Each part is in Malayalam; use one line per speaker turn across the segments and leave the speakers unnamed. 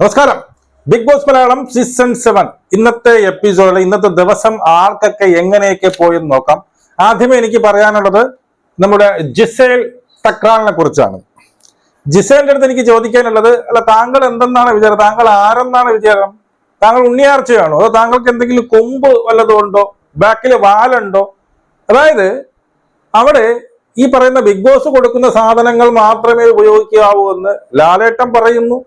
നമസ്കാരം. Big boss Malayalam season seven ഇന്നത്തെ എപ്പിസോഡിൽ ഇന്നത്തെ ദിവസം ആർക്കൊക്കെ എങ്ങനെയൊക്കെ പോയെന്ന് നോക്കാം. ആദ്യമേ എനിക്ക് പറയാനുള്ളത് നമ്മുടെ ജിസേൽ തക്രാളിനെ കുറിച്ചാണ്. ജിസേലിന്റെ അടുത്ത് എനിക്ക് ചോദിക്കാനുള്ളത് അല്ല താങ്കൾ എന്തെന്നാണ് വിചാരം? താങ്കൾ ആരെന്നാണ് വിചാരം? താങ്കൾ ഉണ്ണിയാർച്ചയാണോ? അതോ താങ്കൾക്ക് എന്തെങ്കിലും കൊമ്പ് വല്ലതും ഉണ്ടോ? ബാക്കിൽ വാലുണ്ടോ? അതായത് അവിടെ ഈ പറയുന്ന ബിഗ് ബോസ് കൊടുക്കുന്ന സാധനങ്ങൾ മാത്രമേ ഉപയോഗിക്കാവൂ എന്ന് ലാലേട്ടൻ പറയുന്നു.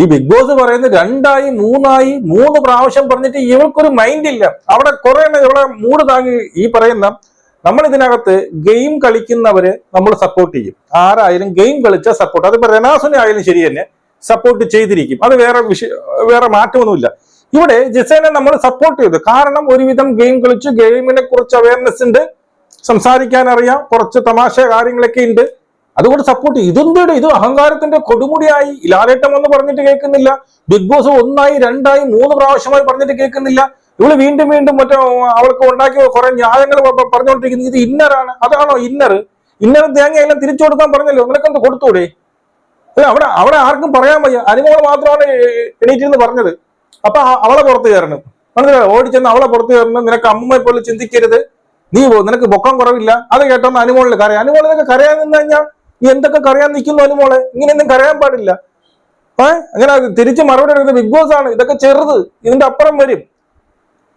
ഈ ബിഗ് ബോസ് പറയുന്നത് രണ്ടായി മൂന്നായി മൂന്ന് പ്രാവശ്യം പറഞ്ഞിട്ട് ഇവൾക്കൊരു മൈൻഡ് ഇല്ല. അവിടെ കുറെ ഇവിടെ മൂട് താങ്ങി ഈ പറയുന്ന നമ്മൾ ഇതിനകത്ത് ഗെയിം കളിക്കുന്നവരെ നമ്മൾ സപ്പോർട്ട് ചെയ്യും. ആരായാലും ഗെയിം കളിച്ച സപ്പോർട്ട് അതിപ്പോ റെനാസുനെ ആയാലും ശരി തന്നെ സപ്പോർട്ട് ചെയ്തിരിക്കും. അത് വേറെ വിഷയ വേറെ മാറ്റമൊന്നുമില്ല. ഇവിടെ ജിസേനെ നമ്മൾ സപ്പോർട്ട് ചെയ്തു. കാരണം ഒരുവിധം ഗെയിം കളിച്ചു ഗെയിമിനെ കുറിച്ച് അവയർനെസ് ഉണ്ട്. സംസാരിക്കാൻ അറിയാം. കുറച്ച് തമാശ കാര്യങ്ങളൊക്കെ ഉണ്ട്. അതുകൊണ്ട് സപ്പോർട്ട് ഇതെന്തോടെ ഇത് അഹങ്കാരത്തിന്റെ കൊടുമുടിയായി ലാലേട്ടം എന്ന് പറഞ്ഞിട്ട് കേൾക്കുന്നില്ല. ബിഗ് ബോസ് ഒന്നായി രണ്ടായി മൂന്ന് പ്രാവശ്യമായി പറഞ്ഞിട്ട് കേൾക്കുന്നില്ല. ഇവൾ വീണ്ടും വീണ്ടും മറ്റേ അവൾക്ക് ഉണ്ടാക്കിയ കുറെ ന്യായങ്ങൾ പറഞ്ഞുകൊണ്ടിരിക്കുന്നു. ഇത് ഇന്നറാണ്. അതാണോ ഇന്നർ ഇന്നർ തേങ്ങ എല്ലാം തിരിച്ചു കൊടുക്കാൻ പറഞ്ഞല്ലോ. നിനക്കെന്ത് കൊടുത്തൂടെ? അല്ല അവിടെ അവിടെ ആർക്കും പറയാൻ വയ്യ. അനുമോൾ മാത്രമാണ് എണീറ്റിരുന്ന് പറഞ്ഞത്. അപ്പൊ അവളെ പുറത്തു കയറണം. മനസ്സിലായോ? ഓടിച്ചെന്ന് അവളെ പുറത്തു കയറണം. നിനക്ക് അമ്മയെ പോലെ ചിന്തിക്കരുത്. നീ പോ നിനക്ക് പൊക്കം കുറവില്ല. അത് കേട്ടോന്ന് അനുമോളിൽ കരയാം. അനുമോളിനൊക്കെ കരയാൻ നിന്ന് കഴിഞ്ഞാൽ എന്തൊക്കെ കറിയാൻ നിൽക്കുന്നു അനുമോളെ ഇങ്ങനെയൊന്നും കരയാൻ പാടില്ല. ഏ? അങ്ങനെ തിരിച്ച് മറുപടി എടുക്കുന്നത് ബിഗ് ബോസ് ആണ്. ഇതൊക്കെ ചെറുത്. ഇതിന്റെ അപ്പുറം വരും.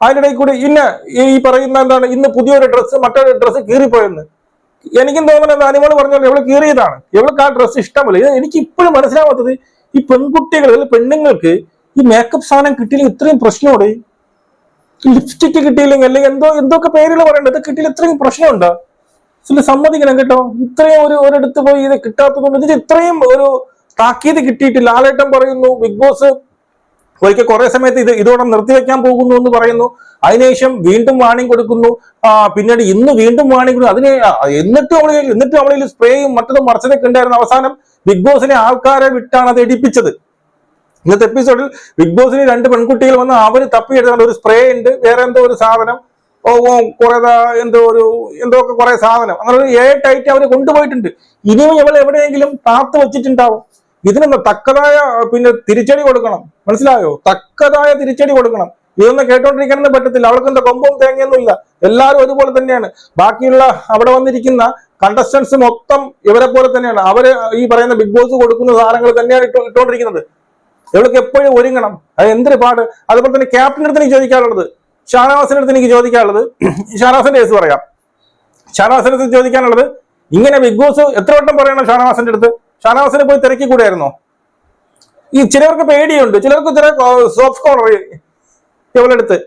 അതിനിടയിൽ കൂടി ഇന്ന ഈ പറയുന്ന എന്താണ് ഇന്ന് പുതിയൊരു ഡ്രസ്സ് മറ്റൊരു ഡ്രസ്സ് കീറിപ്പോയെന്ന്. എനിക്കും തോന്നുന്നത് അനിമോൾ പറഞ്ഞോളൂ ഇവൾ കീറിയതാണ്. ഇവൾക്ക് ആ ഡ്രസ്സ് ഇഷ്ടമല്ല. ഇത് എനിക്ക് ഇപ്പോഴും മനസ്സിലാവാത്തത് ഈ പെൺകുട്ടികൾ പെണ്ണുങ്ങൾക്ക് ഈ മേക്കപ്പ് സാധനം കിട്ടിയില്ലെങ്കിൽ ഇത്രയും പ്രശ്നമുണ്ട്. ലിപ്സ്റ്റിക്ക് കിട്ടിയില്ലെങ്കിൽ അല്ലെങ്കിൽ എന്തോ എന്തൊക്കെ പേരുകൾ പറയണ്ടത് കിട്ടിയില്ല ഇത്രയും പ്രശ്നമുണ്ടോ? ഇതിൽ സമ്മതിക്കണം കേട്ടോ. ഇത്രയും ഒരു ഒരിടത്ത് പോയി ഇത് കിട്ടാത്തതുകൊണ്ട് ഇത് ഇത്രയും ഒരു താക്കീത് കിട്ടിയിട്ട് ലാലേട്ടൻ പറയുന്നു ബിഗ് ബോസ് ഒരിക്കൽ കുറെ സമയത്ത് ഇത് ഇതോടെ നിർത്തിവെക്കാൻ പോകുന്നു എന്ന് പറയുന്നു. അതിനുശേഷം വീണ്ടും വാണിംഗ് കൊടുക്കുന്നു. പിന്നീട് ഇന്ന് വീണ്ടും വാണിംഗ് കൊടുക്കുന്നു. അതിന് എന്നിട്ട് അവളെ എന്നിട്ടും അവളിൽ സ്പ്രേയും മറ്റതും മറച്ചതൊക്കെ ഉണ്ടായിരുന്നു അവസാനം ബിഗ് ബോസിനെ ആൾക്കാരെ വിട്ടാണ് അത് എടിപ്പിച്ചത്. ഇന്നത്തെ എപ്പിസോഡിൽ ബിഗ് ബോസിന് രണ്ട് പെൺകുട്ടികൾ വന്ന് അവർ തപ്പിയെടുത്ത ഒരു സ്പ്രേ ഉണ്ട്. വേറെ എന്തോ ഒരു സാധനം. കുറെ എന്തോ ഒരു എന്തോ ഒക്കെ കുറെ സാധനം. അങ്ങനെ ഒരു ഏട്ടായിട്ട് ടൈറ്റ് കൊണ്ടുപോയിട്ടുണ്ട്. ഇനിയും ഇവൾ എവിടെയെങ്കിലും കാത്തു വെച്ചിട്ടുണ്ടാവും. ഇതിനൊന്ന് തക്കതായ പിന്നെ തിരിച്ചടി കൊടുക്കണം. മനസ്സിലായോ? തക്കതായ തിരിച്ചടി കൊടുക്കണം. ഇതൊന്നും കേട്ടോണ്ടിരിക്കാനൊന്നും പറ്റത്തില്ല. അവൾക്ക് എന്താ കൊമ്പും തേങ്ങയൊന്നും ഇല്ല. എല്ലാവരും ഒരുപോലെ തന്നെയാണ്. ബാക്കിയുള്ള അവിടെ വന്നിരിക്കുന്ന കണ്ടസ്റ്റൻസ് മൊത്തം ഇവരെ പോലെ തന്നെയാണ്. അവർ ഈ പറയുന്ന ബിഗ് ബോസ് കൊടുക്കുന്ന സാധനങ്ങൾ തന്നെയാണ് ഇട്ടോ ഇട്ടോണ്ടിരിക്കുന്നത്. ഇവൾക്ക് എപ്പോഴും ഒരുങ്ങണം. അത് എന്തൊരു പാട്. അതുപോലെ തന്നെ ക്യാപ്റ്റൻ അടുത്ത് എനിക്ക് ചോദിക്കാനുള്ളത്. ഷാനവാസിന്റെ അടുത്ത് എനിക്ക് ചോദിക്കാനുള്ളത് ഷാനവാസിന്റെ കേസ് പറയാം. ഷാനവാസിന്റെ അടുത്ത് ചോദിക്കാനുള്ളത് ഇങ്ങനെ ബിഗ് ബോസ് എത്ര വട്ടം പറയണം ഷാനവാസിന്റെ അടുത്ത്? ഷാനവാസിനെ പോയി തിരക്കി കൂടെയായിരുന്നോ ഈ ചിലർക്ക് പേടിയുണ്ട് ചിലർക്ക് ചില സോഫ്റ്റ് കോർണർ ഇവളെടുത്ത്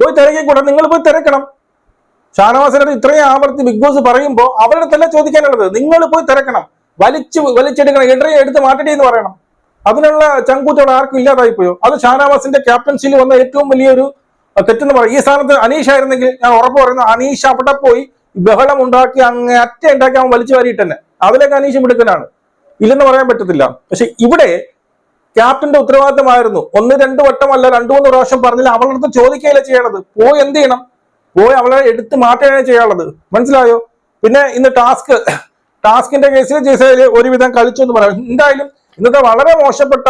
പോയി തിരക്കി കൂടെ നിങ്ങൾ പോയി തിരക്കണം. ഷാനവാസിന്റെ അടുത്ത് ഇത്രയും ആവർത്തി ബിഗ് ബോസ് പറയുമ്പോൾ അവരുടെ അടുത്തല്ല ചോദിക്കാനുള്ളത്? നിങ്ങൾ പോയി തിരക്കണം. വലിച്ചു വലിച്ചെടുക്കണം ഇടറി എടുത്ത് മാറ്റി എന്ന് പറയണം. അതിനുള്ള ചങ്കൂറ്റോടെ ആർക്കും ഇല്ലാതായി പോയോ അത് ഷാനവാസിന്റെ ക്യാപ്റ്റൻസിയിൽ വന്ന ഏറ്റവും വലിയൊരു തെറ്റെന്ന് പറയും ഈ സ്ഥാനത്ത് അനീഷ് ആയിരുന്നെങ്കിൽ ഞാൻ ഉറപ്പ് പറയുന്നു അനീഷ് അവിടെ പോയി ബഹളം ഉണ്ടാക്കി അങ്ങ് അറ്റ ഉണ്ടാക്കി അവൻ വലിച്ചു വാരിയിട്ട് തന്നെ അതിലേക്ക് അനീഷ് മിടുക്കനാണ് ഇല്ലെന്ന് പറയാൻ പറ്റത്തില്ല പക്ഷെ ഇവിടെ ക്യാപ്റ്റന്റെ ഉത്തരവാദിത്തമായിരുന്നു ഒന്ന് രണ്ട് വട്ടമല്ല രണ്ടു മൂന്ന് പ്രാവശ്യം പറഞ്ഞില്ല അവളുടെ അടുത്ത് ചോദിക്കുകയില്ല ചെയ്യണത് പോയി എന്ത് ചെയ്യണം പോയി അവളെ എടുത്ത് മാറ്റുകയാണ് ചെയ്യാനുള്ളത് മനസ്സിലായോ പിന്നെ ഇന്ന് ടാസ്ക് ടാസ്കിന്റെ കേസിൽ ജയ്സയിൽ ഒരുവിധം കളിച്ചു എന്ന് പറയാം എന്തായാലും ഇന്നത്തെ വളരെ മോശപ്പെട്ട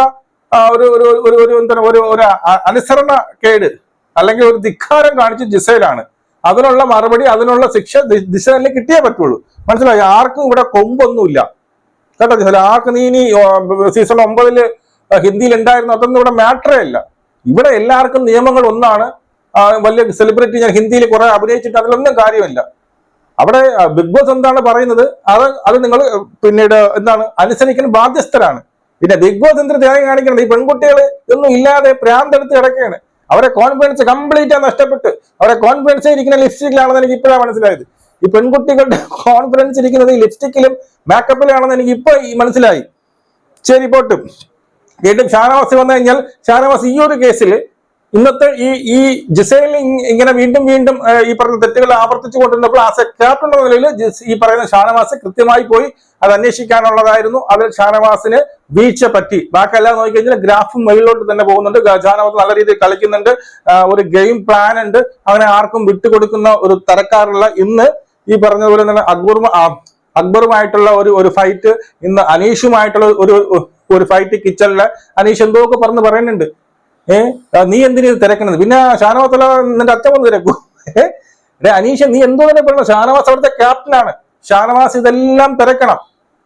ഒരു ഒരു ഒരു ഒരു എന്താണ് ഒരു ഒരു അനുസരണ കേട് അല്ലെങ്കിൽ ഒരു ധിക്കാരം കാണിച്ച ജിസയിലാണ് അതിനുള്ള മറുപടി അതിനുള്ള ശിക്ഷ ദിശ തന്നെ കിട്ടിയേ പറ്റുള്ളൂ. മനസ്സിലായി? ആർക്കും ഇവിടെ കൊമ്പൊന്നുമില്ല. കേട്ടോ ജിസേൽ? ആർക്കും നീ ഇനി സീസൺ ഒമ്പതിൽ ഹിന്ദിയിൽ ഉണ്ടായിരുന്നു? അതൊന്നും ഇവിടെ മാറ്ററേ അല്ല ഇവിടെ എല്ലാവർക്കും നിയമങ്ങൾ ഒന്നാണ്. വലിയ സെലിബ്രിറ്റി ഞാൻ ഹിന്ദിയിൽ കുറെ അഭിനയിച്ചിട്ട് അതിലൊന്നും കാര്യമില്ല. അവിടെ ബിഗ് ബോസ് എന്താണ് പറയുന്നത്? അത് അത് നിങ്ങൾ പിന്നീട് എന്താണ് അനുസരിക്കാൻ ബാധ്യസ്ഥരാണ്. പിന്നെ ബിഗ് ബോസ് എന്തിനു തേങ്ങ കാണിക്കണം? ഈ പെൺകുട്ടികൾ ഒന്നും ഇല്ലാതെ പ്രാന്തെടുത്ത് കിടക്കുകയാണ്. അവരെ കോൺഫിഡൻസ് കംപ്ലീറ്റ് നഷ്ടപ്പെട്ട്. അവരെ കോൺഫിഡൻസ് ഇരിക്കുന്ന ലിപ്സ്റ്റിക്കിലാണെന്ന് എനിക്ക് ഇപ്പോഴാണ് മനസ്സിലായത്. ഈ പെൺകുട്ടികളുടെ കോൺഫിഡൻസ് ഇരിക്കുന്നത് ഈ ലിപ്സ്റ്റിക്കിലും മേക്കപ്പിലാണെന്ന് എനിക്ക് ഇപ്പൊ മനസ്സിലായി. ശരി പോട്ട്. വീണ്ടും ഷാനവാസ് വന്നു കഴിഞ്ഞാൽ ഷാനവാസ് ഈ ഒരു കേസിൽ ഇന്നത്തെ ഈ ഈ ജിസൈലിൽ ഇങ്ങനെ വീണ്ടും വീണ്ടും ഈ പറഞ്ഞ തെറ്റുകൾ ആവർത്തിച്ചു കൊണ്ടിരുന്നപ്പോൾ ആസ് എ ക്യാപ്റ്റൻ എന്ന നിലയിൽ ഈ പറയുന്ന ഷാനവാസ് കൃത്യമായി പോയി അത് അന്വേഷിക്കാനുള്ളതായിരുന്നു. അതിൽ ഷാനവാസിന് വീഴ്ച പറ്റി. ബാക്കിയെല്ലാം നോക്കിക്കഴിഞ്ഞാൽ ഗ്രാഫും മുകളിലോട്ട് തന്നെ പോകുന്നുണ്ട്. ഖജാനവത്ത് നല്ല രീതിയിൽ കളിക്കുന്നുണ്ട്. ഒരു ഗെയിം പ്ലാൻ ഉണ്ട്. അങ്ങനെ ആർക്കും വിട്ടുകൊടുക്കുന്ന ഒരു തരക്കാരുള്ള ഇന്ന് ഈ പറഞ്ഞതുപോലെ തന്നെ അക്ബറും അക്ബറുമായിട്ടുള്ള ഒരു ഒരു ഫൈറ്റ് ഇന്ന് അനീഷുമായിട്ടുള്ള ഒരു ഒരു ഫൈറ്റ് കിച്ചണിൽ അനീഷ് എന്തോ ഒക്കെ പറഞ്ഞ് പറയുന്നുണ്ട്. ഏഹ് നീ എന്തിനു തിരക്കണത്? പിന്നെ ഷാനവാസല നിന്റെ അച്ഛൻ വന്ന് തിരക്കൂ. ഏഹ് അനീഷ് നീ എന്തോ തന്നെ പറയണം ഷാനവാസ് അവിടുത്തെ ക്യാപ്റ്റനാണ് ഷാനവാസ് ഇതെല്ലാം തിരക്കണം.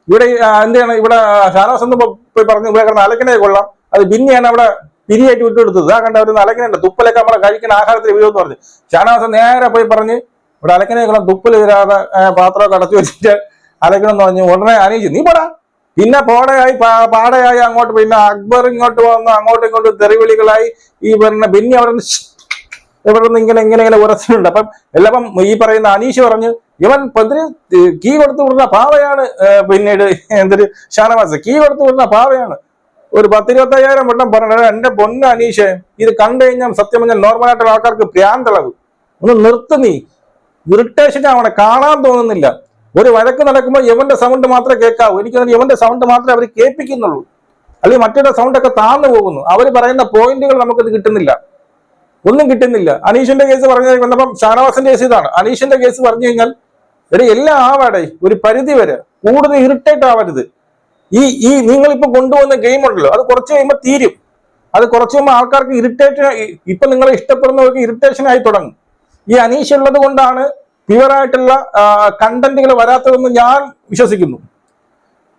ഇവിടെ എന്താണ് ഇവിടെ ഷാനവാസ് എന്ന് പോയി പറഞ്ഞു ഇവിടെ കിടന്ന് കൊള്ളാം. അത് ബിന്നിയാണ് അവിടെ പിരിയായിട്ട് വിട്ടുകൊടുത്തത്. ആ കണ്ട അവർ അലക്കനുണ്ട്. തുപ്പലൊക്കെ നമ്മളെ കഴിക്കുന്ന ആഹാരത്തിൽ വീഴുമെന്ന് പറഞ്ഞു. ഷാനവാസ് നേരെ പോയി പറഞ്ഞ് ഇവിടെ അലക്കിനെ കൊള്ളാം തുപ്പൽ തരാതെ പാത്രമൊക്കെ അടച്ചു വെച്ചിട്ട് അലക്കണം എന്ന് പറഞ്ഞു. ഉടനെ അനീച്ചു നീ പോടാ. പിന്നെ പോടയായി പാടയായി അങ്ങോട്ട്. പിന്നെ അക്ബർ ഇങ്ങോട്ട് വന്നു അങ്ങോട്ടും ഇങ്ങോട്ടും തെറിവിളികളായി. ഈ പറഞ്ഞ ബിന്നി അവിടെ നിന്ന് ഇവിടെ നിന്ന് ഇങ്ങനെ ഇങ്ങനെ ഇങ്ങനെ ഉറച്ചിട്ടുണ്ട് അപ്പം എല്ലാം ഈ പറയുന്ന അനീഷ് പറഞ്ഞു ഇവൻ പതിന് കീ കൊടുത്തു വിടുന്ന പാവയാണ്. പിന്നീട് എന്തൊരു ഷാനവാസ് കീ കൊടുത്തു വിടുന്ന പാവയാണ്. ഒരു പത്തിരുപത്തയ്യായിരം വട്ടം പറഞ്ഞത് എന്റെ പൊന്ന അനീഷ് ഇത് കണ്ടു കഴിഞ്ഞാൽ സത്യം പറഞ്ഞാൽ നോർമൽ ആയിട്ടുള്ള ആൾക്കാർക്ക് പ്രാന്തളവ് ഒന്ന് നിർത്ത് നീ. ഇറിറ്റേഷൻ അവനെ കാണാൻ തോന്നുന്നില്ല. ഒരു വഴക്ക് നടക്കുമ്പോൾ യവന്റെ സൗണ്ട് മാത്രമേ കേൾക്കാവൂ. എനിക്ക് യവന്റെ സൗണ്ട് മാത്രമേ അവർ കേൾപ്പിക്കുന്നുള്ളൂ. അല്ലെങ്കിൽ മറ്റൊരു സൗണ്ട് ഒക്കെ താന്നു പോകുന്നു. അവർ പറയുന്ന പോയിന്റുകൾ നമുക്കത് കിട്ടുന്നില്ല. ഒന്നും കിട്ടുന്നില്ല. അനീഷിന്റെ കേസ് പറഞ്ഞു വന്നപ്പം ഷാനവാസിന്റെ കേസ് ഇതാണ്. അനീഷിന്റെ കേസ് പറഞ്ഞു കഴിഞ്ഞാൽ എടേ എല്ലാം ആവാടെ ഒരു പരിധി വരെ കൂടുതൽ ഇറിറ്റേറ്റ് ആവരുത്. ഈ ഈ നിങ്ങൾ ഇപ്പൊ കൊണ്ടുവന്ന ഗെയിം ഉണ്ടല്ലോ അത് കുറച്ച് കഴിയുമ്പോൾ തീരും. അത് കുറച്ച് കഴിയുമ്പോൾ ആൾക്കാർക്ക് ഇറിറ്റേഷൻ ഇപ്പൊ നിങ്ങളെ ഇഷ്ടപ്പെടുന്നവർക്ക് ഇറിറ്റേഷൻ ആയി തുടങ്ങും. ഈ അനീഷ് ഉള്ളത് കൊണ്ടാണ് പ്യുവറായിട്ടുള്ള കണ്ടന്റുകൾ വരാത്തതെന്ന് ഞാൻ വിശ്വസിക്കുന്നു.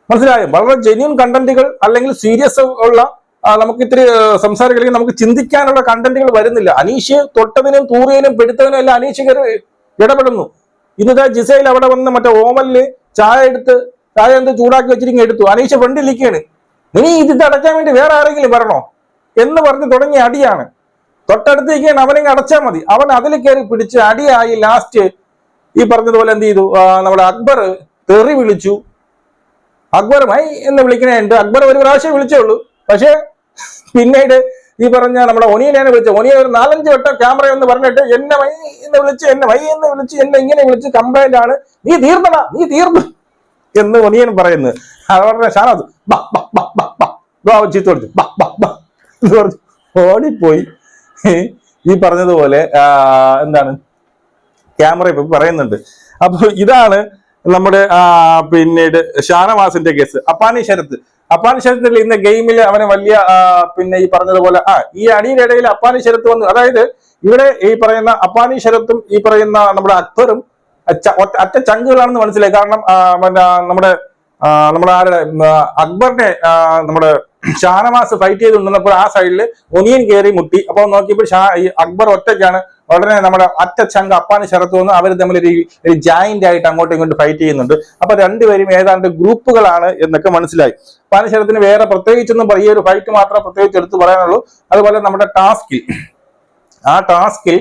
മനസ്സിലായോ? വളരെ ജെന്യൂൻ കണ്ടന്റുകൾ അല്ലെങ്കിൽ സീരിയസ് ഉള്ള നമുക്ക് ഇത്തിരി സംസാരിക്കണമെങ്കിൽ നമുക്ക് ചിന്തിക്കാനുള്ള കണ്ടന്റുകൾ വരുന്നില്ല. അനീഷ് തൊട്ടതിനും തൂറിയതിനും പെടുത്തതിനും എല്ലാം അനീഷ് കയറി ഇടപെടുന്നു. ഇന്നത്തെ ജിസയിൽ അവിടെ വന്ന് മറ്റേ ഓമലിൽ ചായ എടുത്ത് ചായ എന്ത് ചൂടാക്കി വെച്ചിരിക്കും എടുത്തു. അനീഷ് ഫ്രണ്ടിലിരിക്കുകയാണ് ഇനി ഇത് അടയ്ക്കാൻ വേണ്ടി വേറെ ആരെങ്കിലും വരണോ? എന്ന് പറഞ്ഞ് തുടങ്ങിയ അടിയാണ്. തൊട്ടടുത്തേക്കാണ് അവനെങ്കിൽ അടച്ചാൽ മതി. അവൻ അതിൽ കയറി പിടിച്ച് അടിയായി ലാസ്റ്റ് ഈ പറഞ്ഞതുപോലെ എന്ത് ചെയ്തു? നമ്മുടെ അക്ബർ തെറി വിളിച്ചു. അക്ബർ മൈ എന്ന് വിളിക്കണുണ്ട് അക്ബർ ഒരു പ്രാവശ്യം വിളിച്ചേ ഉള്ളൂ. പക്ഷേ പിന്നീട് ഈ പറഞ്ഞ നമ്മുടെ ഒനിയനെയാണ് വിളിച്ചത്. ഒനിയൻ ഒരു നാലഞ്ച് വട്ടം ക്യാമറ എന്ന് പറഞ്ഞിട്ട് എന്നെ വൈ എന്ന് വിളിച്ച് എന്നെ വൈ എന്ന് വിളിച്ച് എന്നെ ഇങ്ങനെ വിളിച്ച് കംപ്ലൈന്റ് ആണ്. നീ തീർന്നടാ നീ തീർന്നു എന്ന് ഒനിയൻ പറയുന്നു. അവരുടെ അവൻ ചീത്ത വിളിച്ചു. ബാ എന്ന് പറഞ്ഞു. ഓടിപ്പോയി. ഈ പറഞ്ഞതുപോലെ എന്താണ്? ക്യാമറ ഇപ്പൊ പറയുന്നുണ്ട്. അപ്പൊ ഇതാണ് നമ്മുടെ പിന്നീട് ഷാനവാസിന്റെ കേസ്. അപ്പാനി ശരത്ത്. അപ്പാനി ശരത്തിൽ ഇന്ന് ഗെയിമിൽ അവന് വലിയ പിന്നെ ഈ പറഞ്ഞതുപോലെ ആ ഈ അണിയുടെ ഇടയിൽ അപ്പാനി ശരത്ത് വന്നു. അതായത് ഇവിടെ ഈ പറയുന്ന അപ്പാനി ശരത്തും ഈ പറയുന്ന നമ്മുടെ അക്ബറും അറ്റ ചങ്കുകളാണെന്ന് മനസ്സിലായി. കാരണം പിന്നെ നമ്മുടെ നമ്മുടെ ആരുടെ അക്ബറിനെ നമ്മുടെ ഷാനവാസ് ഫൈറ്റ് ചെയ്ത് നിന്നപ്പോൾ ആ സൈഡിൽ ഒനിയൻ കയറി മുട്ടി. അപ്പോൾ നോക്കിയപ്പോൾ ഷാ അക്ബർ ഒറ്റയ്ക്കാണ് ഉടനെ നമ്മുടെ അറ്റ ചങ്ക അപ്പാന് ശരത്ത് വന്ന്. അവർ തമ്മിൽ ഒരു ഒരു ജോയിന്റ് ആയിട്ട് അങ്ങോട്ടും ഇങ്ങോട്ടും ഫൈറ്റ് ചെയ്യുന്നുണ്ട്. അപ്പൊ രണ്ടുപേരും ഏതാണ്ട് ഗ്രൂപ്പുകളാണ് എന്നൊക്കെ മനസ്സിലായി. അപ്പാന് ശരത്തിന് വേറെ പ്രത്യേകിച്ചൊന്നും ഈ ഒരു ഫൈറ്റ് മാത്രമേ പ്രത്യേകിച്ച് എടുത്ത് പറയാനുള്ളൂ. അതുപോലെ നമ്മുടെ ടാസ്കിൽ ആ ടാസ്കിൽ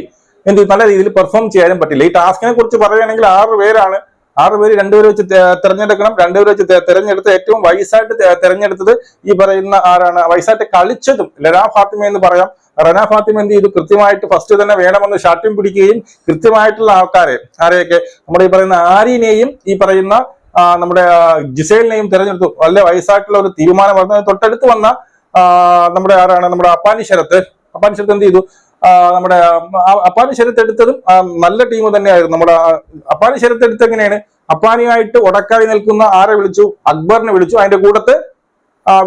എന്ത് നല്ല രീതിയിൽ പെർഫോം ചെയ്യാനും പറ്റില്ല. ഈ ടാസ്കിനെ കുറിച്ച് പറയുകയാണെങ്കിൽ ആറ് പേരാണ് ആറ് രണ്ടുപേരെ വെച്ച് തെരഞ്ഞെടുക്കണം. രണ്ടുപേര് വെച്ച് തെരഞ്ഞെടുത്ത് ഏറ്റവും വയസ്സായിട്ട് തെരഞ്ഞെടുത്തത് ഈ പറയുന്ന ആരാണ്? വയസ്സായിട്ട് കളിച്ചതും ലനാ ഫാത്തിമ എന്ന് പറയാം. റന ഫാത്തിമ എന്ത് ചെയ്തു? കൃത്യമായിട്ട് ഫസ്റ്റ് തന്നെ വേണമെന്ന് ഷാട്ടിയും പിടിക്കുകയും കൃത്യമായിട്ടുള്ള ആൾക്കാരെ ആരെയൊക്കെ നമ്മുടെ ഈ പറയുന്ന ആരിനെയും ഈ പറയുന്ന നമ്മുടെ ജിസേലിനെയും തെരഞ്ഞെടുത്തു. നല്ല വയസ്സായിട്ടുള്ള ഒരു തീരുമാനം തൊട്ടടുത്ത് വന്ന നമ്മുടെ ആരാണ്? നമ്മുടെ അപ്പാനി ശരത്ത്. അപ്പാനി ശരത്ത് എന്ത് ചെയ്തു? നമ്മുടെ അപ്പാനി ശരത്തെടുത്തതും നല്ല ടീം തന്നെയായിരുന്നു. നമ്മുടെ അപ്പാനി ശരത്തെടുത്ത് എങ്ങനെയാണ്? അപ്പാനിയായിട്ട് ഉടക്കായി നിൽക്കുന്ന ആരെ വിളിച്ചു? അക്ബറിനെ വിളിച്ചു. അതിന്റെ കൂട്ടത്ത്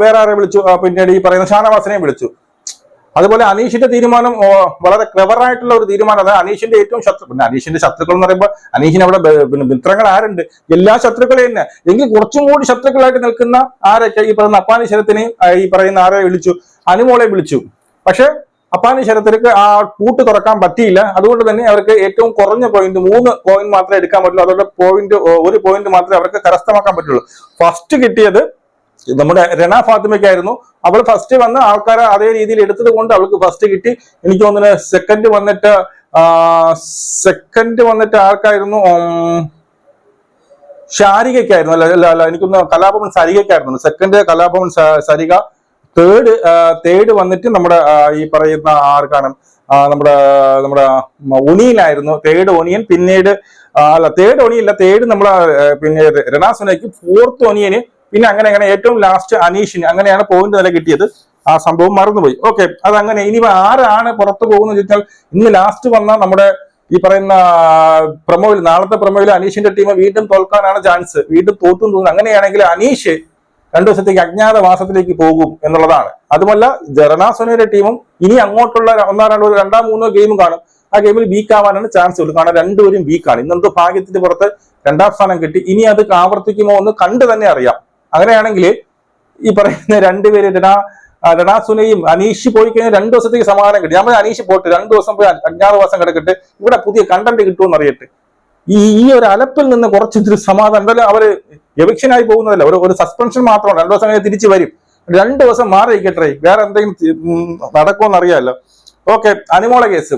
വേറെ ആരെ വിളിച്ചു? പിന്നീട് ഈ പറയുന്ന ഷാനവാസിനെയും വിളിച്ചു. അതുപോലെ അനീഷിന്റെ തീരുമാനം വളരെ ക്ലെവർ ആയിട്ടുള്ള ഒരു തീരുമാനം. അതായത് അനീഷിന്റെ ഏറ്റവും ശത്രു പിന്നെ അനീഷിന്റെ ശത്രുക്കൾ എന്ന് പറയുമ്പോൾ അനീഷിന് അവിടെ പിന്നെ മിത്രങ്ങൾ ആരുണ്ട്? എല്ലാ ശത്രുക്കളെയും തന്നെ. എങ്കിൽ കുറച്ചും കൂടി ശത്രുക്കളായിട്ട് നിൽക്കുന്ന ആരൊക്കെ? ഈ പറയുന്ന അപ്പാനി ശരത്തിനെ ഈ പറയുന്ന ആരെ വിളിച്ചു? അനുമോളെ വിളിച്ചു. പക്ഷെ അപ്പാനി ശരത്തിലേക്ക് ആ കൂട്ട് തുറക്കാൻ പറ്റിയില്ല. അതുകൊണ്ട് തന്നെ അവർക്ക് ഏറ്റവും കുറഞ്ഞ പോയിന്റ് മൂന്ന് പോയിന്റ് മാത്രമേ എടുക്കാൻ പറ്റുള്ളൂ. അതുകൊണ്ട് പോയിന്റ് ഒരു പോയിന്റ് മാത്രമേ അവർക്ക് കരസ്ഥമാക്കാൻ പറ്റുള്ളൂ. ഫസ്റ്റ് കിട്ടിയത് നമ്മുടെ രണ ഫാത്തിമയ്ക്കായിരുന്നു. അവൾ ഫസ്റ്റ് വന്ന് ആൾക്കാരെ അതേ രീതിയിൽ എടുത്തത് കൊണ്ട് അവൾക്ക് ഫസ്റ്റ് കിട്ടി. എനിക്ക് തോന്നുന്നു സെക്കൻഡ് വന്നിട്ട് സെക്കൻഡ് വന്നിട്ട് ആർക്കായിരുന്നു ഷാരികയ്ക്കായിരുന്നു അല്ല അല്ല എനിക്കൊന്ന് Kalabhavan സരികയ്ക്കായിരുന്നു second Kalabhavan Sarika third third വന്നിട്ട് നമ്മുടെ ഈ പറയുന്ന ആർക്കാണ്? നമ്മുടെ നമ്മുടെ ഒണിയനായിരുന്നു. തേർഡ് ഒണിയൻ പിന്നീട് അല്ല തേർഡ് ഒണിയല്ല തേർഡ് നമ്മുടെ പിന്നെ രണാസുനയ്ക്ക് ഫോർത്ത് ഒണിയന് പിന്നെ അങ്ങനെ അങ്ങനെ ഏറ്റവും ലാസ്റ്റ് അനീഷിന് അങ്ങനെയാണ് പോയിന്റ് നില കിട്ടിയത്. ആ സംഭവം മറന്നുപോയി. ഓക്കെ അത് അങ്ങനെ ഇനി ആരാണ് പുറത്തു പോകുന്നത് ചോദിച്ചാൽ ഇന്ന് ലാസ്റ്റ് വന്ന നമ്മുടെ ഈ പറയുന്ന പ്രമോയിൽ നാളത്തെ പ്രമോയിൽ അനീഷിന്റെ ടീം വീണ്ടും തോൽക്കാനാണ് ചാൻസ് വീണ്ടും തോത്തും തോന്നുന്നു. അങ്ങനെയാണെങ്കിൽ അനീഷ് രണ്ടു ദിവസത്തേക്ക് അജ്ഞാതവാസത്തിലേക്ക് പോകും എന്നുള്ളതാണ്. അതുമല്ല ജെറനാസോനയുടെ ടീമും ഇനി അങ്ങോട്ടുള്ള ഒന്നോ രണ്ടോ രണ്ടാം മൂന്നോ ഗെയിം കാണും. ആ ഗെയിമിൽ വീക്ക് ആവാനാണ് ചാൻസ് ഉള്ളത് കാരണം രണ്ടുപേരും വീക്കാണ് ഇന്നെന്തോ ഭാഗ്യത്തിന്റെ പുറത്ത് രണ്ടാം സ്ഥാനം കിട്ടി. ഇനി അത് ആവർത്തിക്കുമോ എന്ന് കണ്ടു തന്നെ അറിയാം. അങ്ങനെയാണെങ്കിൽ ഈ പറയുന്ന രണ്ടുപേര് രണാ രണാസുനയും അനീഷ് പോയി കഴിഞ്ഞാൽ രണ്ടു ദിവസത്തേക്ക് സമാധാനം കിട്ടി. നമ്മൾ അനീഷ് പോയിട്ട് രണ്ടു ദിവസം പോയി അജ്ഞാതവാസം കിടക്കട്ടെ. ഇവിടെ പുതിയ കണ്ടന്റ് കിട്ടുമെന്ന് അറിയട്ടെ ഈ ഈ ഒരു അലപ്പിൽ നിന്ന് കുറച്ചൊരു സമാധാനം. എന്തായാലും അവർ എവിക്ഷനായി പോകുന്നതല്ല. ഒരു ഒരു സസ്പെൻഷൻ മാത്രമാണ് രണ്ടു ദിവസം കഴിഞ്ഞ് തിരിച്ചു വരും. രണ്ടു ദിവസം മാറി നിൽക്കട്ടെ വേറെ എന്തെങ്കിലും നടക്കുമെന്ന് അറിയാമല്ലോ ഓക്കെ അനിമോള കേസ്.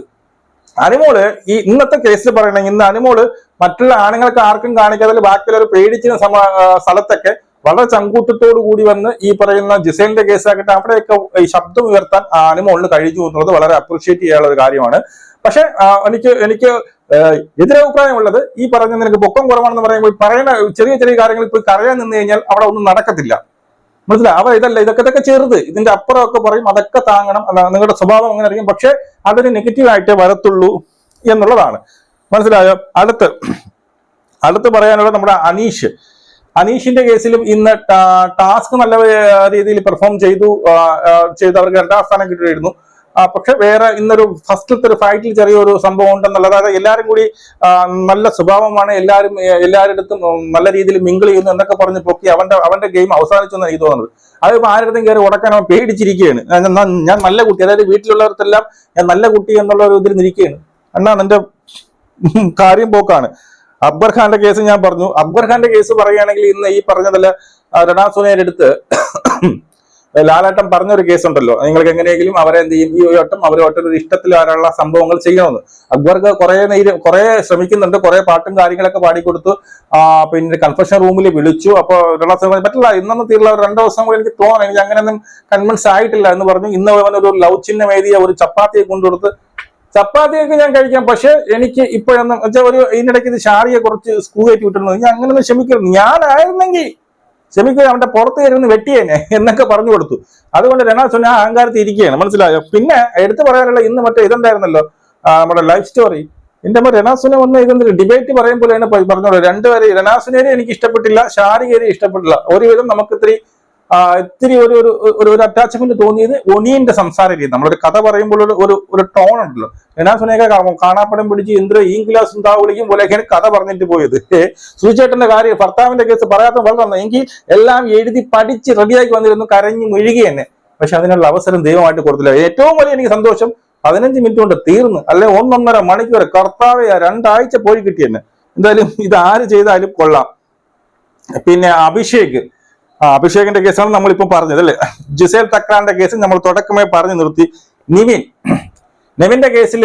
അനിമോൾ ഈ ഇന്നത്തെ കേസിൽ പറയണെങ്കിൽ ഇന്ന് അനിമോൾ മറ്റുള്ള ആണുങ്ങൾക്ക് ആർക്കും കാണിക്കാതെ ബാക്കിയുള്ളവർ പേടിച്ചിരുന്ന സമ സ്ഥലത്തൊക്കെ വളരെ ചങ്കൂട്ടത്തോടു കൂടി വന്ന് ഈ പറയുന്ന ജിസൈലിന്റെ കേസാകട്ടെ അവിടെയൊക്കെ ഈ ശബ്ദം ഉയർത്താൻ അനിമോളിന് കഴിഞ്ഞു എന്നുള്ളത് വളരെ അപ്രീഷിയേറ്റ് ചെയ്യാനുള്ള ഒരു കാര്യമാണ്. പക്ഷെ എനിക്ക് എനിക്ക് എതിരഭിപ്രായമുള്ളത് ഈ പറഞ്ഞ നിനക്ക് പൊക്കം കുറവാണെന്ന് പറയുമ്പോൾ പറയുന്ന ചെറിയ ചെറിയ കാര്യങ്ങളിൽ പോയി കരയാൻ നിന്ന് കഴിഞ്ഞാൽ അവിടെ ഒന്നും നടക്കത്തില്ല. മനസ്സിലായി? അവ ഇതല്ല ഇതൊക്കെ ഇതൊക്കെ ചെറുത്. ഇതിന്റെ അപ്പുറമൊക്കെ പറയും അതൊക്കെ താങ്ങണം. നിങ്ങളുടെ സ്വഭാവം അങ്ങനെ അറിയും. പക്ഷെ അതൊരു നെഗറ്റീവ് ആയിട്ടേ വരത്തുള്ളൂ എന്നുള്ളതാണ്. മനസ്സിലായോ? അടുത്ത് അടുത്ത് പറയാനുള്ളത് നമ്മുടെ അനീഷ്. അനീഷിന്റെ കേസിലും ഇന്ന് ടാസ്ക് നല്ല രീതിയിൽ പെർഫോം ചെയ്തു. ചെയ്തവർക്ക് രണ്ടാം സ്ഥാനം കിട്ടിയിരുന്നു. പക്ഷെ വേറെ ഇന്നൊരു ഫസ്റ്റിലത്തെ ഒരു ഫൈറ്റിൽ ചെറിയൊരു സംഭവം ഉണ്ടെന്നുള്ളത് അതായത് എല്ലാവരും കൂടി നല്ല സ്വഭാവമാണ്. എല്ലാവരും എല്ലാവരുടെ നല്ല രീതിയിൽ മിങ്കിൾ ചെയ്യുന്നു എന്നൊക്കെ പറഞ്ഞ് പൊക്കി അവന്റെ അവന്റെ ഗെയിം അവസാനിച്ചു എന്നാണ് എനിക്ക് തോന്നുന്നത്. അതിപ്പോൾ ഇപ്പൊ ആരുടെ കയറി ഉടക്കാൻ അവൻ പേടിച്ചിരിക്കുകയാണ്. ഞാൻ- നല്ല കുട്ടി. അതായത് വീട്ടിലുള്ളവർക്കെല്ലാം ഞാൻ നല്ല കുട്ടി എന്നുള്ള ഒരു ഇതിൽ നിൽക്കുകയാണ്. എന്നാ എന്റെ കാര്യം പോക്കാണ്. അക്ബർ ഖാന്റെ കേസ് ഞാൻ പറഞ്ഞു. അക്ബർ ഖാന്റെ കേസ് പറയുകയാണെങ്കിൽ ഇന്ന് ഈ പറഞ്ഞതല്ല രണാ സുനയുടെ അടുത്ത് ലാലേട്ടൻ പറഞ്ഞൊരു കേസ് ഉണ്ടല്ലോ നിങ്ങൾക്ക് എങ്ങനെയെങ്കിലും അവരെ എന്ത് ചെയ്യും? ഈ ഓട്ടം അവരെ ഒരു ഇഷ്ടത്തിൽ വരാനുള്ള സംഭവങ്ങൾ ചെയ്യണമെന്ന്. അക്ബർക്ക് കുറെ നേരം കുറെ ശ്രമിക്കുന്നുണ്ട്. കുറെ പാട്ടും കാര്യങ്ങളൊക്കെ പാടിക്കൊടുത്തു. പിന്നെ കൺഫെഷൻ റൂമിൽ വിളിച്ചു. അപ്പോൾ രണാ സുന പറഞ്ഞു, പറ്റില്ല ഇന്നൊന്നും തീരുള്ള ഒരു രണ്ടു ദിവസം കൂടി എനിക്ക് തോന്നണം. എനിക്ക് അങ്ങനെയൊന്നും കൺവിൻസ് ആയിട്ടില്ല എന്ന് പറഞ്ഞു. ഇന്ന് അവൻ ഒരു ലവ് ചിഹ്നം എഴുതിയ ഒരു ചപ്പാത്തിയെ കൊണ്ടുകൊടുത്ത് ചപ്പാത്തിയൊക്കെ ഞാൻ കഴിക്കാം. പക്ഷെ എനിക്ക് ഇപ്പോഴൊന്നും വെച്ചാൽ ഒരു ഇതിനിടയ്ക്ക് ഇത് ഷാറിയെ കുറച്ച് സ്കൂൾ കയറ്റി വിട്ടിരുന്നു. ഞാൻ അങ്ങനെയൊന്നും ക്ഷമിക്കരുത്. ഞാനായിരുന്നെങ്കിൽ ക്ഷമിക്കുക അവന്റെ പുറത്ത് കയറുന്ന വെട്ടിയേനെ എന്നൊക്കെ പറഞ്ഞു കൊടുത്തു. അതുകൊണ്ട് രണ്ടാമത് സോണി ആ അഹങ്കാരത്തിൽ ഇരിക്കുകയാണ് മനസ്സിലായോ? പിന്നെ എടുത്തു പറയാനുള്ള ഇന്ന് മറ്റേ ഇതുണ്ടായിരുന്നല്ലോ നമ്മുടെ ലൈഫ് സ്റ്റോറി എന്റെ അമ്മ രണാസുനെ വന്ന് ഇതെന്തൊരു ഡിബേറ്റ് പറയുമ്പോഴാണ് പറഞ്ഞോളൂ രണ്ടുപേരെ രണാസുനേരെ എനിക്ക് ഇഷ്ടപ്പെട്ടില്ല ഷാരികേരെ ഇഷ്ടപ്പെട്ടില്ല. ഒരുവിധം നമുക്ക് ഇത്തിരി ഇത്തിരി ഒരു ഒരു ഒരു അറ്റാച്ച്മെന്റ് തോന്നിയത് ഒനിയന്റെ സംസാര രീതി. നമ്മളൊരു കഥ പറയുമ്പോൾ ഒരു ഒരു ഒരു ടോൺ ഉണ്ടല്ലോ. റെനാസുനെയൊക്കെ കാണാപ്പടം പിടിച്ച് ഇന്ദ്ര ഈ ഗ്ലാസ് വിളിക്കും പോലെയൊക്കെയാണ് കഥ പറഞ്ഞിട്ട് പോയത്. സുചേട്ടന്റെ കാര്യം ഭർത്താവിന്റെ കേസ് പറയാത്ത വളരെ. എങ്കിൽ എല്ലാം എഴുതി പഠിച്ച് റെഡിയാക്കി വന്നിരുന്നു കരഞ്ഞു മുഴുകി തന്നെ പക്ഷെ അതിനുള്ള അവസരം ദൈവമായിട്ട് കൊടുത്തില്ല. ഏറ്റവും വലിയ എനിക്ക് സന്തോഷം പതിനഞ്ച് മിനിറ്റ് കൊണ്ട് തീർന്ന് അല്ലെ ഒന്നൊന്നര മണിക്കൂർ കർത്താവെ രണ്ടാഴ്ച പോയി കിട്ടിയെന്നെ എന്തായാലും ഇത് ആര് ചെയ്താലും കൊള്ളാം. പിന്നെ അഭിഷേക്. അഭിഷേകിന്റെ കേസാണ് നമ്മളിപ്പം പറഞ്ഞത് അല്ലേ? ജിസേൽ തക്രാന്റെ കേസ് നമ്മൾ തുടക്കമേ പറഞ്ഞു നിർത്തി. നിവിൻ നെവിന്റെ കേസിൽ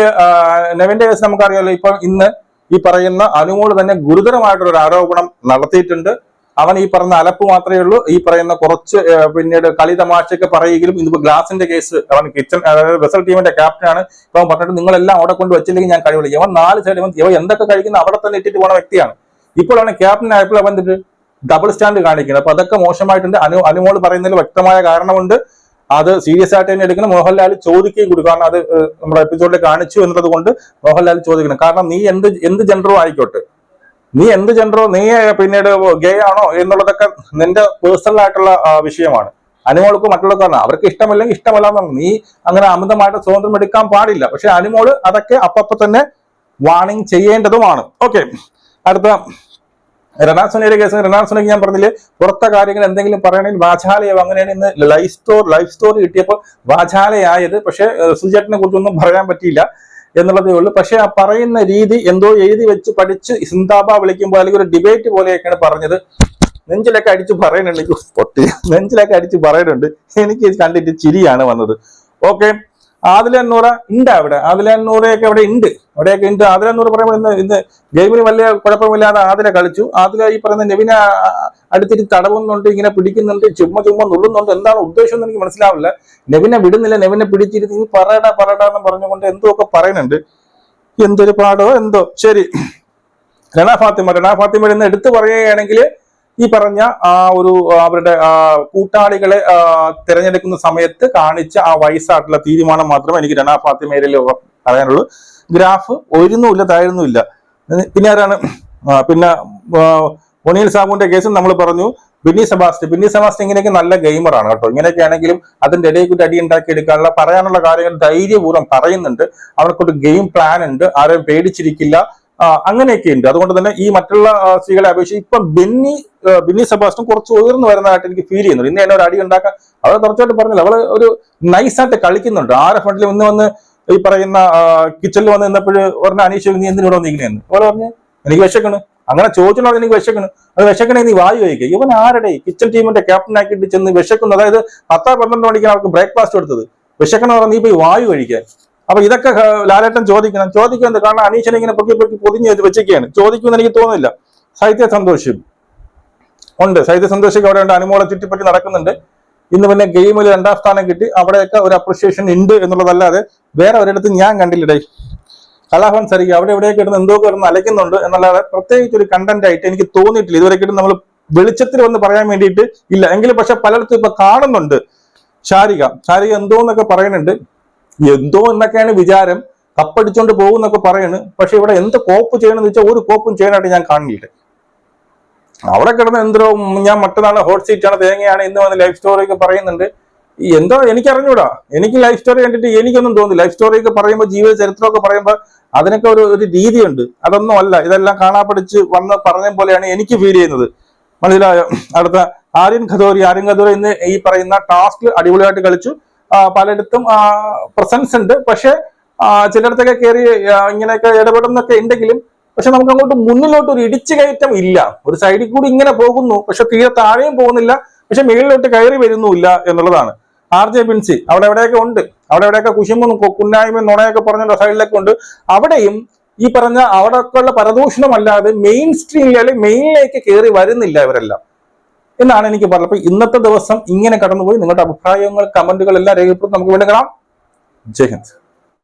നെവിന്റെ കേസ് നമുക്കറിയാലോ ഇപ്പൊ ഇന്ന് ഈ പറയുന്ന അനുമോട് തന്നെ ഗുരുതരമായിട്ടുള്ള ഒരു ആരോപണം നടത്തിയിട്ടുണ്ട്. അവൻ ഈ പറഞ്ഞ അലപ്പ് മാത്രമേ ഉള്ളൂ. ഈ പറയുന്ന കുറച്ച് പിന്നീട് കളി തമാശയൊക്കെ പറയുകയും ഇതിപ്പോ ഗ്ലാസിന്റെ കേസ് അവൻ കിച്ചൺ അതായത് വെസൽ ടീമിന്റെ ക്യാപ്റ്റനാണ് ഇപ്പൊ പറഞ്ഞിട്ട് നിങ്ങളെല്ലാം അവിടെ കൊണ്ട് വെച്ചില്ലെങ്കിൽ ഞാൻ വിളിക്കും അവൻ നാല് സൈഡ് ഇവൻ എന്തൊക്കെ കഴിക്കുന്ന അവിടെ തന്നെ ഇട്ടിട്ട് പോണ വ്യക്തിയാണ്. ഇപ്പോഴാണ് ക്യാപ്റ്റൻ ആയപ്പോൾ അവൻ ഡബിൾ സ്റ്റാൻഡ് കാണിക്കുന്നത്. അപ്പൊ അതൊക്കെ മോശമായിട്ടുണ്ട്. അനു അനുമോൾ പറയുന്നതിൽ വ്യക്തമായ കാരണമുണ്ട്. അത് സീരിയസ് ആയിട്ട് തന്നെ എടുക്കണം. മോഹൻലാൽ ചോദിക്കുകയും കൂടി കാരണം അത് നമ്മുടെ എപ്പിസോഡിൽ കാണിച്ചു എന്നുള്ളത് കൊണ്ട് മോഹൻലാൽ ചോദിക്കണം. കാരണം നീ എന്ത് എന്ത് ജെൻഡറോ ആയിക്കോട്ടെ. നീ എന്ത് ജെൻഡറോ നീ പിന്നീട് ഗേ ആണോ എന്നുള്ളതൊക്കെ നിന്റെ പേഴ്സണൽ ആയിട്ടുള്ള വിഷയമാണ്. അനുമോൾക്ക് മറ്റുള്ളവർക്കാണ് അവർക്ക് ഇഷ്ടമല്ലെങ്കിൽ ഇഷ്ടമല്ല എന്നാണ്. നീ അങ്ങനെ അമിതമായിട്ട് സ്വാതന്ത്ര്യം എടുക്കാൻ പാടില്ല. പക്ഷെ അനുമോൾ അതൊക്കെ അപ്പപ്പോ തന്നെ വാണിംഗ് ചെയ്യേണ്ടതുമാണ്. ഓക്കെ അടുത്ത രണാസുനയുടെ കേസ് രണാസുനയ്ക്ക് ഞാൻ പറഞ്ഞില്ലേ പുറത്തെ കാര്യങ്ങൾ എന്തെങ്കിലും പറയണമെങ്കിൽ വാചാലയോ അങ്ങനെയാണ് ഇന്ന് ലൈഫ് സ്റ്റോർ ലൈഫ് സ്റ്റോറി കിട്ടിയപ്പോൾ വാചാലയായത്. പക്ഷേ സുജേട്ടിനെ കുറിച്ചൊന്നും പറയാൻ പറ്റിയില്ല എന്നുള്ളതേ ഉള്ളൂ. പക്ഷേ ആ പറയുന്ന രീതി എന്തോ എഴുതി വെച്ച് പഠിച്ച് സിന്താബ വിളിക്കുമ്പോൾ അല്ലെങ്കിൽ ഒരു ഡിബേറ്റ് പോലെയൊക്കെയാണ് പറഞ്ഞത്. നെഞ്ചിലൊക്കെ അടിച്ച് പറയുന്നുണ്ട് എനിക്ക് പൊട്ടി. നെഞ്ചിലൊക്കെ അടിച്ച് പറയുന്നുണ്ട് എനിക്ക് കണ്ടിട്ട് ചിരിയാണ് വന്നത്. ഓക്കെ ആദിലന്നൂറ ഉണ്ട് അവിടെ. ആദിലന്നൂറയൊക്കെ അവിടെ ഉണ്ട്. അവിടെയൊക്കെ ഉണ്ട്. ആദിലന്നൂർ പറയുമ്പോൾ ഇന്ന് ഇന്ന് ഗെയിമിന് വലിയ കുഴപ്പമില്ലാതെ ആദില കളിച്ചു. ആദില ഈ പറയുന്ന നെവിനെ അടുത്തിട്ട് തടവുന്നുണ്ട് ഇങ്ങനെ പിടിക്കുന്നുണ്ട് ചുമ്മാ ചുമ്മാ നുള്ളുന്നുണ്ട്. എന്താണ് ഉദ്ദേശം എന്ന് എനിക്ക് മനസ്സിലാവില്ല. നെവിനെ വിടുന്നില്ല നെവിനെ പിടിച്ചിരുന്ന് ഈ പറയടാ പറയടാ എന്ന് പറഞ്ഞുകൊണ്ട് എന്തോ ഒക്കെ പറയുന്നുണ്ട്. എന്തൊരു പാടോ എന്തോ. ശരി. രണ ഫാത്തിമ രണ ഫാത്തിമ എന്ന് എടുത്തു പറയുകയാണെങ്കിൽ ഈ പറഞ്ഞ ആ ഒരു അവരുടെ കൂട്ടാളികളെ തിരഞ്ഞെടുക്കുന്ന സമയത്ത് കാണിച്ച ആ വയസ്സായിട്ടുള്ള തീരുമാനം മാത്രമേ എനിക്ക് രണ ഫാത്തിമയിൽ പറയാനുള്ളൂ. ഗ്രാഫ് ഒരുന്നുമില്ല താഴ്ന്നുമില്ല പിന്നെ ആരാണ്? പിന്നെ ഒണിയൽ സാബുവിന്റെ കേസും നമ്മൾ പറഞ്ഞു. ബിന്നി സെബാസ്റ്റ്യൻ. ബിന്നി സെബാസ്റ്റ്യൻ ഇങ്ങനെയൊക്കെ നല്ല ഗെയിമറാണ് കേട്ടോ. ഇങ്ങനെയൊക്കെ ആണെങ്കിലും അതിന്റെ ഇടയിൽ കൂടി അടി ഉണ്ടാക്കി എടുക്കാനുള്ള പറയാനുള്ള കാര്യങ്ങൾ ധൈര്യപൂർവം പറയുന്നുണ്ട്. അവർക്കൊരു ഗെയിം പ്ലാൻ ഉണ്ട്. ആരെയും പേടിച്ചിരിക്കില്ല. അങ്ങനെയൊക്കെ ഉണ്ട്. അതുകൊണ്ട് തന്നെ ഈ മറ്റുള്ള സ്ത്രീകളെ അപേക്ഷിച്ച് ഇപ്പം ബെന്നി ബെന്നി സെബാസ്റ്റ്യൻ കുറച്ച് ഉയർന്നു വരുന്നതായിട്ട് എനിക്ക് ഫീൽ ചെയ്യുന്നുണ്ട്. ഇന്ന് എന്നെ ഒരു അടി ഉണ്ടാക്കാൻ അവൾ കുറച്ചായിട്ട് പറഞ്ഞില്ല അവൾ ഒരു നൈസായിട്ട് കളിക്കുന്നുണ്ട്. ആരെ ഫ്രണ്ടിൽ ഒന്ന് വന്ന് ഈ പറയുന്ന കിച്ചണിൽ വന്ന് നിന്നപ്പോൾ പറഞ്ഞ അനീഷ് നീ എന്തിനോട് വന്നിരിക്കണേന്ന് അവൾ പറഞ്ഞു എനിക്ക് വിശക്കണ് അങ്ങനെ ചോദിച്ചോണ്ട് എനിക്ക് വിശക്കണ് അത് വിശക്കണേ നീ വായു കഴിക്കുക ഇവൻ ആരുടെ? കിച്ചൺ ടീമിന്റെ ക്യാപ്റ്റൻ ആക്കിയിട്ട് ചെന്ന് വിശക്കുന്നു. അതായത് പത്താ പന്ത്രണ്ട് മണിക്കാണ് അവർക്ക് ബ്രേക്ക്ഫാസ്റ്റ് കൊടുത്തത്. വിശക്കണെന്ന് പറഞ്ഞാൽ നീ പോയി വായു കഴിക്കാൻ അപ്പൊ ഇതൊക്കെ ലാലേട്ടൻ ചോദിക്കണം. ചോദിക്കുന്നത് കാരണം അനീഷിനെ ഇങ്ങനെ പൊക്കി പൊക്കി പൊതിഞ്ഞ് വെച്ചേക്കാണ്. ചോദിക്കുമെന്ന് എനിക്ക് തോന്നുന്നില്ല. സാഹിത്യ സന്തോഷം ഉണ്ട്. സാഹിത്യ സന്തോഷം അവിടെ ഉണ്ട്. അനുമോളെ ചുറ്റിപ്പറ്റി നടക്കുന്നുണ്ട്. ഇന്ന് പിന്നെ ഗെയിമിൽ രണ്ടാം സ്ഥാനം കിട്ടി. അവിടെയൊക്കെ ഒരു അപ്രിഷിയേഷൻ ഉണ്ട് എന്നുള്ളതല്ലാതെ വേറെ ഒരിടത്ത് ഞാൻ കണ്ടില്ലടേ കലാഭവൻ സരിക അവിടെ എവിടെയൊക്കെ ഇടുന്ന എന്തോ കിടന്ന് അലയ്ക്കുന്നുണ്ട് എന്നല്ലാതെ പ്രത്യേകിച്ച് ഒരു കണ്ടന്റ് ആയിട്ട് എനിക്ക് തോന്നിയിട്ടില്ല. ഇതുവരെ കിട്ടും നമ്മൾ വെളിച്ചത്തിൽ വന്ന് പറയാൻ വേണ്ടിയിട്ട് ഇല്ല. എങ്കിലും പക്ഷെ പലയിടത്തും ഇപ്പൊ കാണുന്നുണ്ട്. ശാരിക ശാരിക എന്തോന്നൊക്കെ പറയുന്നുണ്ട്. എന്തോ എന്നൊക്കെയാണ് വിചാരം. കപ്പടിച്ചോണ്ട് പോകുന്നൊക്കെ പറയുന്നു പക്ഷെ ഇവിടെ എന്ത് കോപ്പ് ചെയ്യണമെന്ന് വെച്ചാൽ ഒരു കോപ്പും ചെയ്യാനായിട്ട് ഞാൻ കാണുന്നില്ല. അവിടെ കിടന്ന് എന്തോ ഞാൻ മറ്റന്നാൾ ഹോട്ട് സീറ്റാണ് തേങ്ങയാണ് ഇന്ന് വന്ന് ലൈഫ് സ്റ്റോറിയൊക്കെ പറയുന്നുണ്ട്. എന്തോ എനിക്ക് അറിഞ്ഞൂടാ എനിക്ക് ലൈഫ് സ്റ്റോറി കണ്ടിട്ട് എനിക്കൊന്നും തോന്നി ലൈഫ് സ്റ്റോറി ഒക്കെ പറയുമ്പോൾ ജീവിത ചരിത്രമൊക്കെ പറയുമ്പോൾ അതിനൊക്കെ ഒരു ഒരു രീതിയുണ്ട്. അതൊന്നും അല്ല. ഇതെല്ലാം കാണാപ്പടിച്ച് വന്ന് പറഞ്ഞ പോലെയാണ് എനിക്ക് ഫീൽ ചെയ്യുന്നത്. മനസ്സിലായോ? അടുത്ത ആര്യൻ ഖദോരി. ആര്യൻ ഖദോരി ഇന്ന് ഈ പറയുന്ന ടാസ്ക് അടിപൊളിയായിട്ട് കളിച്ചു. പലയിടത്തും പ്രസൻസ് ഉണ്ട്. പക്ഷെ ചിലയിടത്തൊക്കെ കയറി ഇങ്ങനെയൊക്കെ ഇടപെടുന്നൊക്കെ ഉണ്ടെങ്കിലും പക്ഷെ നമുക്ക് അങ്ങോട്ട് മുന്നിലോട്ട് ഒരു ഇടിച്ചു കയറ്റം ഇല്ല. ഒരു സൈഡിൽ കൂടി ഇങ്ങനെ പോകുന്നു പക്ഷെ തീരെ താഴെയും പോകുന്നില്ല പക്ഷെ മേളിലോട്ട് കയറി വരുന്നുമില്ല എന്നുള്ളതാണ്. ആർ ജെ ബിൻസി അവിടെ എവിടെയൊക്കെ ഉണ്ട്? അവിടെ എവിടെയൊക്കെ കുശുമ്പും കുന്നായ്മയും നുണയൊക്കെ പറഞ്ഞ സൈഡിലൊക്കെ ഉണ്ട്. അവിടെയും ഈ പറഞ്ഞ അവിടെയൊക്കെ ഉള്ള പരദൂഷണമല്ലാതെ മെയിൻ അല്ലെങ്കിൽ മെയിനിലേക്ക് കയറി വരുന്നില്ല ഇവരെല്ലാം. എന്നാണ് എനിക്ക് പറഞ്ഞത്. അപ്പൊ ഇന്നത്തെ ദിവസം ഇങ്ങനെ കടന്നുപോയി നിങ്ങളുടെ അഭിപ്രായങ്ങൾ കമന്റുകൾ എല്ലാം രേഖപ്പെടുത്തി. നമുക്ക് വീണ്ടും കാണാം. ജയ് ഹിന്ദ്.